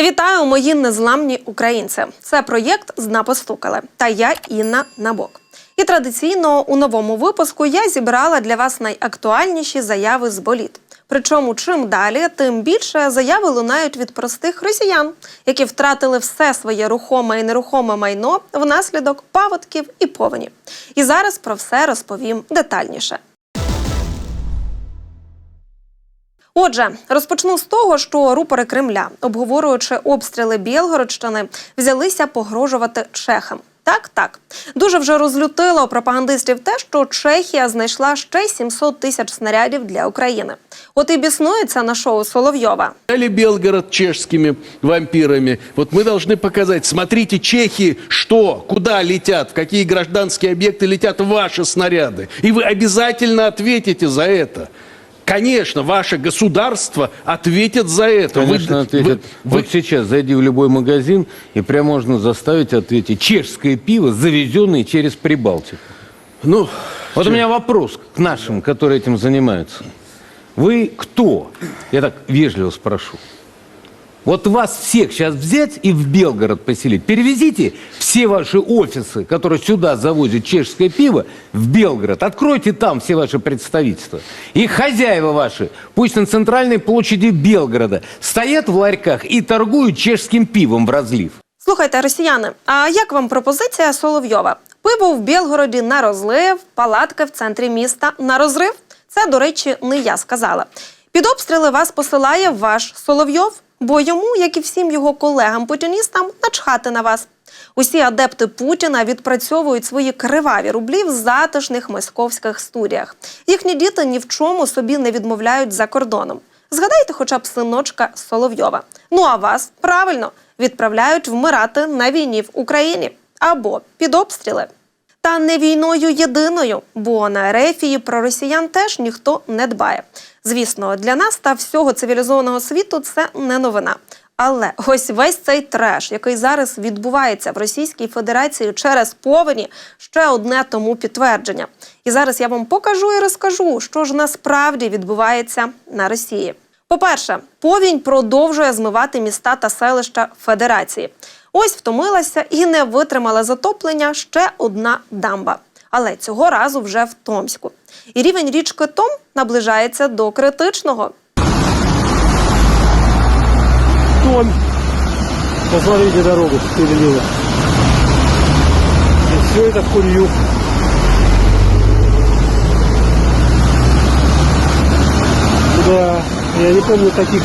Вітаю, мої незламні українці. Це проєкт Зна постукали. Та я Інна Набок. І традиційно у новому випуску я зібрала для вас найактуальніші заяви з боліт. Причому чим далі, тим більше заяви лунають від простих росіян, які втратили все своє рухоме і нерухоме майно внаслідок паводків і повені. І зараз про все розповім детальніше. Отже, розпочну з того, що рупори Кремля, обговорюючи обстріли Білгородщини, взялися погрожувати чехам. Так, так. Дуже вже розлютило пропагандистів те, що Чехія знайшла ще 700 тисяч снарядів для України. От і біснується на шоу Соловйова. Взяли Белгород чешскими вампирами. Вот мы должны показать, смотрите, чехи, что, куда летят, в какие гражданские объекты летят ваши снаряды. И вы обязательно ответите за это. Конечно, ваше государство ответит за это. Конечно, Вы- ответят. вы- Вот сейчас зайди в любой магазин, и прям можно заставить ответить. Чешское пиво, завезенное через Прибалтику. ну, Вот у меня вопрос к нашим, которые этим занимаются. Вы кто? Я так вежливо спрошу. Вот вас всех сейчас взять и в Белгород поселить. Перевезите все ваши офисы, которые сюда завозят чешское пиво, в Белгород. Откройте там все ваши представительства. И хозяева ваши, пусть на центральной площади Белгорода, стоят в ларьках и торгуют чешским пивом в разлив. Слухайте, росіяни, а як вам пропозиція Соловйова? Пиво в Білгороді на розлив, палатки в центрі міста на розрив. Це, до речі, не я сказала. Під обстріли вас посилає ваш Соловйов, бо йому, як і всім його колегам-путіністам, начхати на вас. Усі адепти Путіна відпрацьовують свої криваві рублі в затишних московських студіях. Їхні діти ні в чому собі не відмовляють за кордоном. Згадайте хоча б синочка Соловйова. Ну а вас правильно відправляють вмирати на війні в Україні або під обстріли. Та не війною єдиною, бо на Ерефії про росіян теж ніхто не дбає. Звісно, для нас та всього цивілізованого світу це не новина. Але ось весь цей треш, який зараз відбувається в Російській Федерації через повені, ще одне тому підтвердження. І зараз я вам покажу і розкажу, що ж насправді відбувається на Росії. По-перше, повінь продовжує змивати міста та селища Федерації. Ось втомилася і не витримала затоплення ще одна дамба. Але цього разу вже в Томську І рівень річки Том наближається до критичного. Том. Посмотрите дорогу перелила. И все это в курью. Да, я не помню таких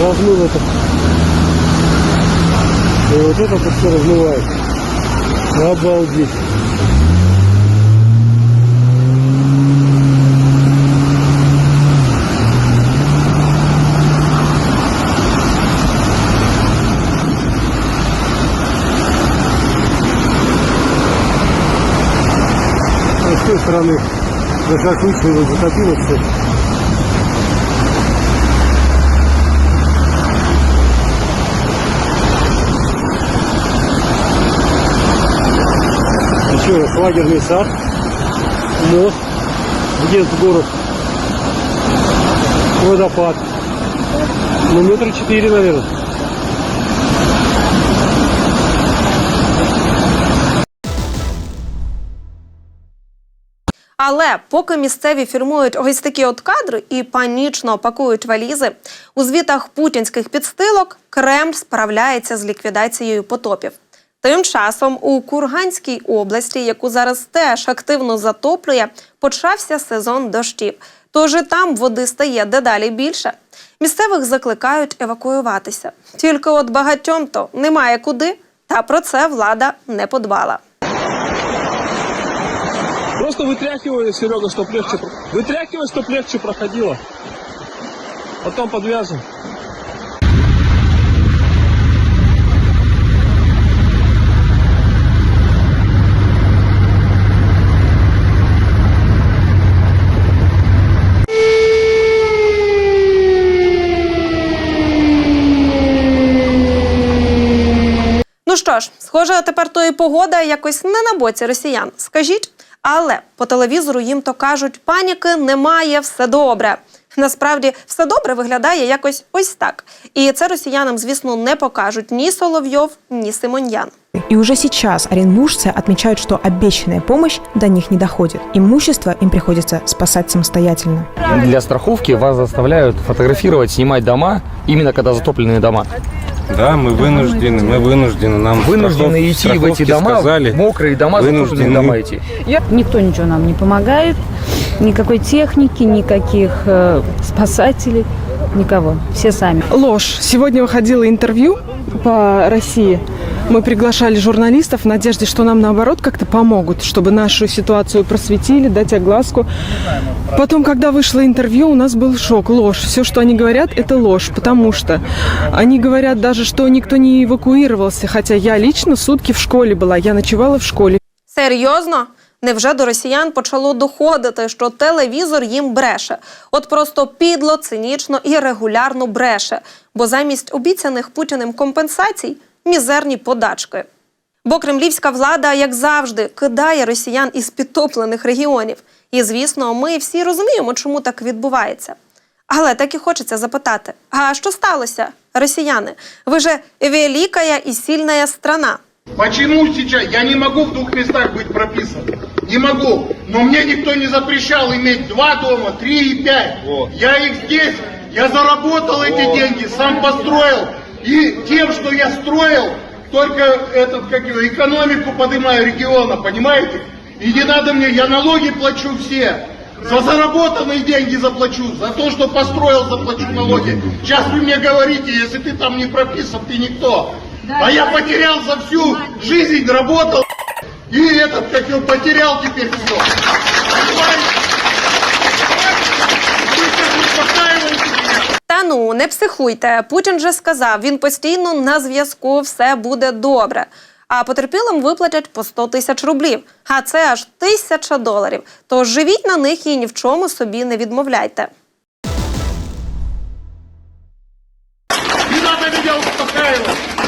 размыл это. И вот это вот все размывает. Обалдеть. А с той стороны закокучило, затопило все. Еще раз, лагерный сад, мост, въезд в город, водопад. Ну, метра четыре, наверное. Але поки місцеві фірмують ось такі от кадри і панічно пакують валізи, у звітах путінських підстилок Кремль справляється з ліквідацією потопів. Тим часом у Курганській області, яку зараз теж активно затоплює, почався сезон дощів. Тож і там води стає дедалі більше. Місцевих закликають евакуюватися. Тільки от багатьом то немає куди, та про це влада не подбала. Просто вытряхивай, Серега, чтоб легче. Вытряхивай, чтоб легче проходило. Потом подвяжем. Ну що ж, схоже, тепер то і погода якось не на боці росіян. Скажіть, але по телевізору їм то кажуть, паніки немає, все добре. Насправді все добре виглядає якось ось так. І це росіянам, звісно, не покажуть ні Соловйов, ні Симоньян. И уже сейчас оренбуржцы отмечают, что обещанная помощь до них не доходит. Имущество им приходится спасать самостоятельно. Для страховки вас заставляют фотографировать, снимать дома, именно когда затопленные дома. Да, мы вынуждены, мы вынуждены. Нам Вынуждены страхов- идти в страховки эти дома, сказали, мокрые дома, затопленные вынуждены. дома идти. Никто ничего нам не помогает, никакой техники, никаких э, спасателей, никого. Все сами. Ложь. Сегодня выходило интервью по России. Мы приглашали журналистов в надежде, что нам наоборот как-то помогут, чтобы нашу ситуацию просветили, дать огласку. Потом, когда вышло интервью, у нас был шок, ложь. Все, что они говорят, это ложь, потому что они говорят даже, что никто не эвакуировался, хотя я лично сутки в школе была, я ночевала в школе. Серйозно? Невже до росіян почало доходити, що телевізор їм бреше? От просто підло, цинічно і регулярно бреше, бо замість обіцяних путіним компенсацій мізерні подачки. Бо кремлівська влада, як завжди, кидає росіян із підтоплених регіонів. І звісно, ми всі розуміємо, чому так відбувається. Але так і хочеться запитати: а що сталося, росіяни? Ви же велика і сильна страна. Почему сейчас я не могу в двух местах быть прописан? Не могу. Но мне никто не запрещал иметь два дома, три и пять. Я их здесь, я заработал эти деньги, сам построил. И тем, что я строил, только этот, как его, экономику поднимаю региона, понимаете? И не надо мне, я налоги плачу все. За заработанные деньги заплачу, за то, что построил, заплачу налоги. Сейчас вы мне говорите, если ты там не прописан, ты никто. А я потерял за всю жизнь, работал, и этот, как его, потерял теперь все. Вы Та ну не психуйте. Путін же сказав, він постійно на зв'язку, все буде добре. А потерпілим виплатять по 100 тисяч рублів. А це аж тисяча доларів. Тож живіть на них і ні в чому собі не відмовляйте.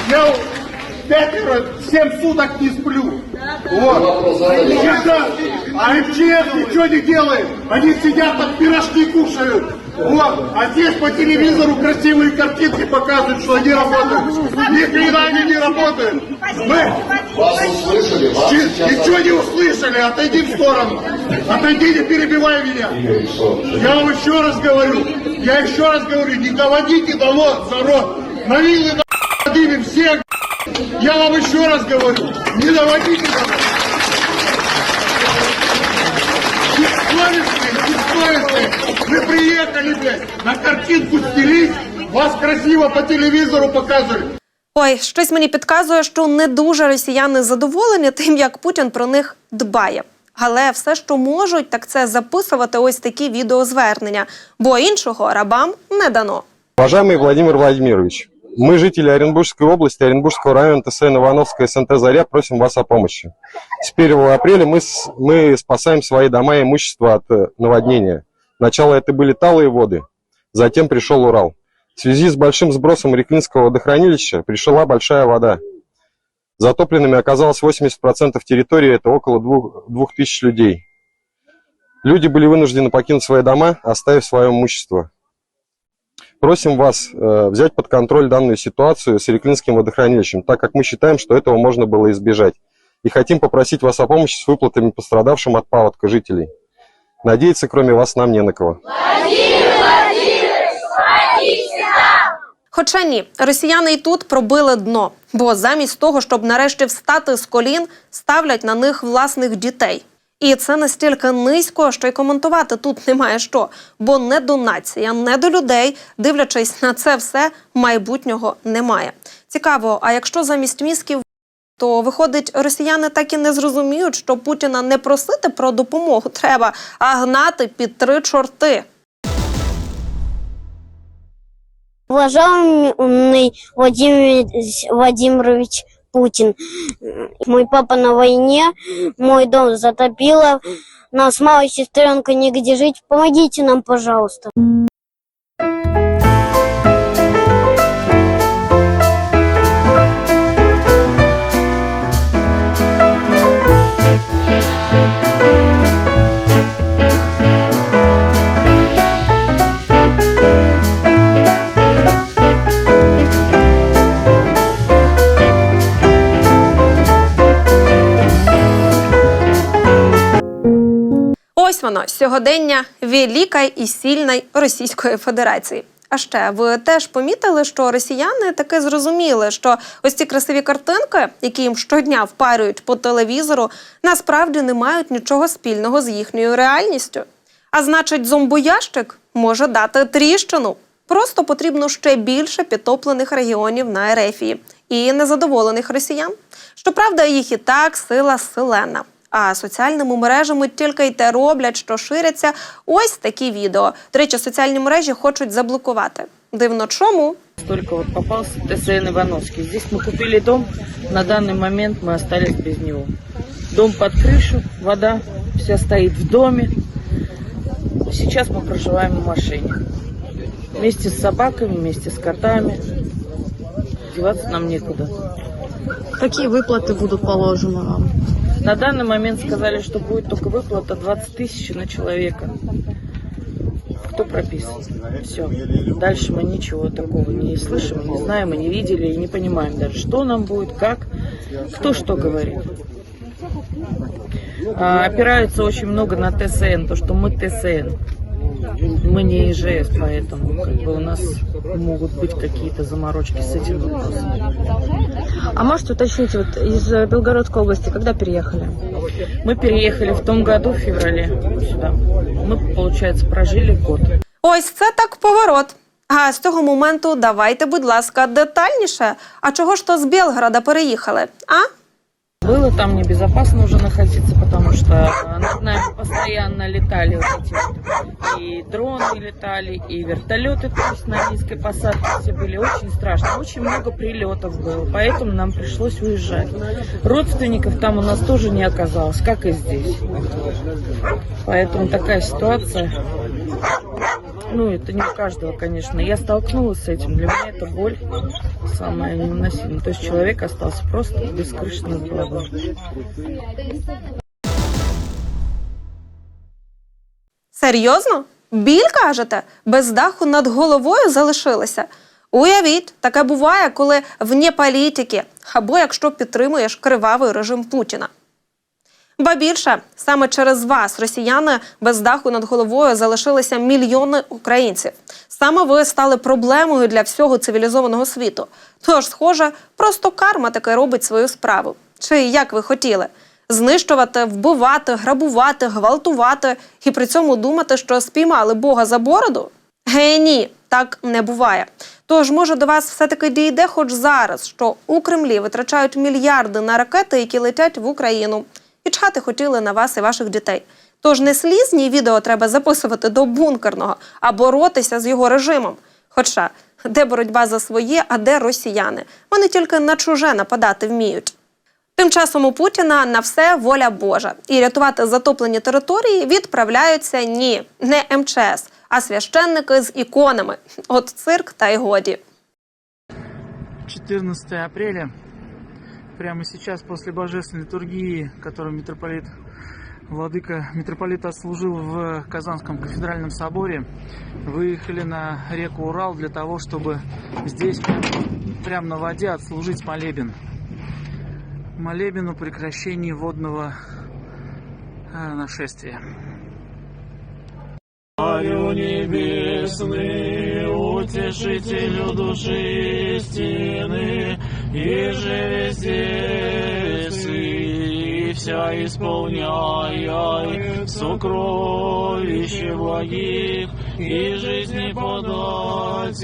Я пятеро, семь суток не сплю. Вот. А МЧС ничего не делает. Они сидят там пирожки кушают. А здесь по телевизору красивые картинки показывают, что они работают. Ни хрена они не работают. Мы Вас услышали, вас ничего не услышали. Отойди в сторону. Отойди, не перебивай меня. Я вам еще раз говорю, я еще раз говорю, не доводите до лод, народ, на вилы на поднимем всех. Я вам еще раз говорю, не доводите до лод. на картинку стелить, вас красиво по телевизору показывали. Ой, щось мені підказує, що не дуже росіяни задоволені тим, як Путін про них дбає. Але все, що можуть, так це записувати ось такі відеозвернення, бо іншого рабам не дано. Уважаемый Владимир Владимирович, мы, жители Оренбургской области, Оренбургского района ТСН Ивановская, СНТ «Заря», просим вас о помощи. С 1 апреля мы, с- мы спасаем свои дома и имущество от э, наводнения. Начало это были талые воды, затем пришел Урал. В связи с большим сбросом Реклинского водохранилища пришла большая вода. Затопленными оказалось 80% территории, это около двух- 2000 людей. Люди были вынуждены покинуть свои дома, оставив свое имущество. Просим вас э, взять под контроль данную ситуацию с Реклинским водохранилищем, так как мы считаем, что этого можно было избежать. И хотим попросить вас о помощи с выплатами пострадавшим от паводка жителей. Надеяться, кроме вас, нам не на кого. Хоча ні, росіяни і тут пробили дно, бо замість того, щоб нарешті встати з колін, ставлять на них власних дітей. І це настільки низько, що й коментувати тут немає що, бо не до нація, не до людей, дивлячись на це все, майбутнього немає. Цікаво, а якщо замість мізків то виходить, росіяни так і не зрозуміють, що Путіна не просити про допомогу треба, а гнати під три чорти. Уважаемый Владимир Владимирович Путин, мой папа на войне, мой дом затопило, нас малой сестренка негде жить, помогите нам, пожалуйста. Сьогодення великої і сильної Російської Федерації. А ще ви теж помітили, що росіяни таки зрозуміли, що ось ці красиві картинки, які їм щодня впарюють по телевізору, насправді не мають нічого спільного з їхньою реальністю. А значить, зомбоящик може дати тріщину. Просто потрібно ще більше підтоплених регіонів на Ерефії і незадоволених росіян. Щоправда, їх і так сила селена. А соціальними мережами тільки й те роблять, що ширяться ось такі відео. До речі, соціальні мережі хочуть заблокувати. Дивно чому? Только вот попался ТСН Ивановский. Здесь мы купили дом, на данный момент мы остались без него. Дом под крышу, вода вся стоит в доме. Сейчас мы проживаем в машине. Вместе с собаками, вместе с котами. Деваться нам некуда. Какие выплаты будут положены вам? На данный момент сказали, что будет только выплата 20 тысяч на человека. Кто прописан? Все. Дальше мы ничего такого не слышим, не знаем, и не видели, и не понимаем даже, что нам будет, как, кто что говорит. А, опираются очень много на ТСН, то, что мы ТСН. Мы не ИЖС, поэтому как бы у нас могут быть какие-то заморочки с этим вопросом. А можете уточнить, вот из э, Белгородской области когда переехали? Мы переехали в том году, в феврале, сюда. Мы, получается, прожили год. Ось це так поворот. А з цього моменту давайте, будь ласка, детальніше. А чого ж то з Білгорода переїхали? А? Было там небезопасно уже находиться, потому что э, над нами постоянно летали вот эти вот и дроны летали, и вертолеты то есть на низкой посадке все были. Очень страшно, очень много прилетов было, поэтому нам пришлось уезжать. Родственников там у нас тоже не оказалось, как и здесь. Поэтому такая ситуация. Ну, это не у каждого, конечно. Я столкнулась с этим. Для меня это боль самая невыносимая. То есть человек остался просто без крыши над головой. Серйозно? Біль кажете? Без даху над головою залишилися? Уявіть, таке буває, коли вне політики, або якщо підтримуєш кривавий режим Путіна. Ба більше, саме через вас, росіяни, без даху над головою залишилися мільйони українців. Саме ви стали проблемою для всього цивілізованого світу. Тож, схоже, просто карма таки робить свою справу. Чи як ви хотіли? Знищувати, вбивати, грабувати, гвалтувати і при цьому думати, що спіймали Бога за бороду? Гей, ні, так не буває. Тож, може, до вас все-таки дійде хоч зараз, що у Кремлі витрачають мільярди на ракети, які летять в Україну, і хотіли на вас і ваших дітей. Тож не слізні відео треба записувати до бункерного, а боротися з його режимом. Хоча де боротьба за своє, а де росіяни? Вони тільки на чуже нападати вміють. Тим часом у Путіна на все воля Божа. І рятувати затоплені території відправляються ні, не МЧС, а священники з іконами. От цирк та й годі. 14 апреля, прямо сейчас после божественной литургии, которую митрополит Владыка митрополит отслужил в Казанском кафедральном соборе, выехали на реку Урал для того, чтобы здесь прямо на воде отслужить молебен. Молебен о прекращении водного э, нашествия. Царю небесный, утешителю души истины, и же вся исполняя сокровище благих и жизни подателю,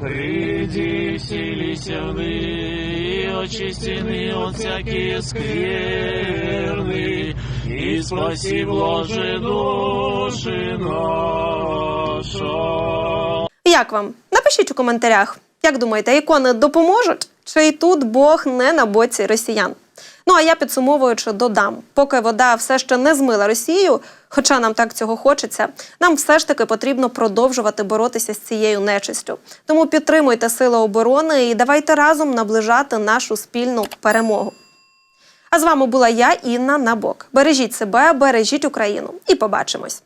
приди вселися в и очистены от всякие скверны, и спаси блаже души наша. Як вам? Напишіть у коментарях. Як думаєте, ікони допоможуть? Чи й тут Бог не на боці росіян? Ну а я підсумовуючи додам, поки вода все ще не змила Росію, хоча нам так цього хочеться, нам все ж таки потрібно продовжувати боротися з цією нечистю. Тому підтримуйте сили оборони і давайте разом наближати нашу спільну перемогу. А з вами була я, Інна Набок. Бережіть себе, бережіть Україну і побачимось.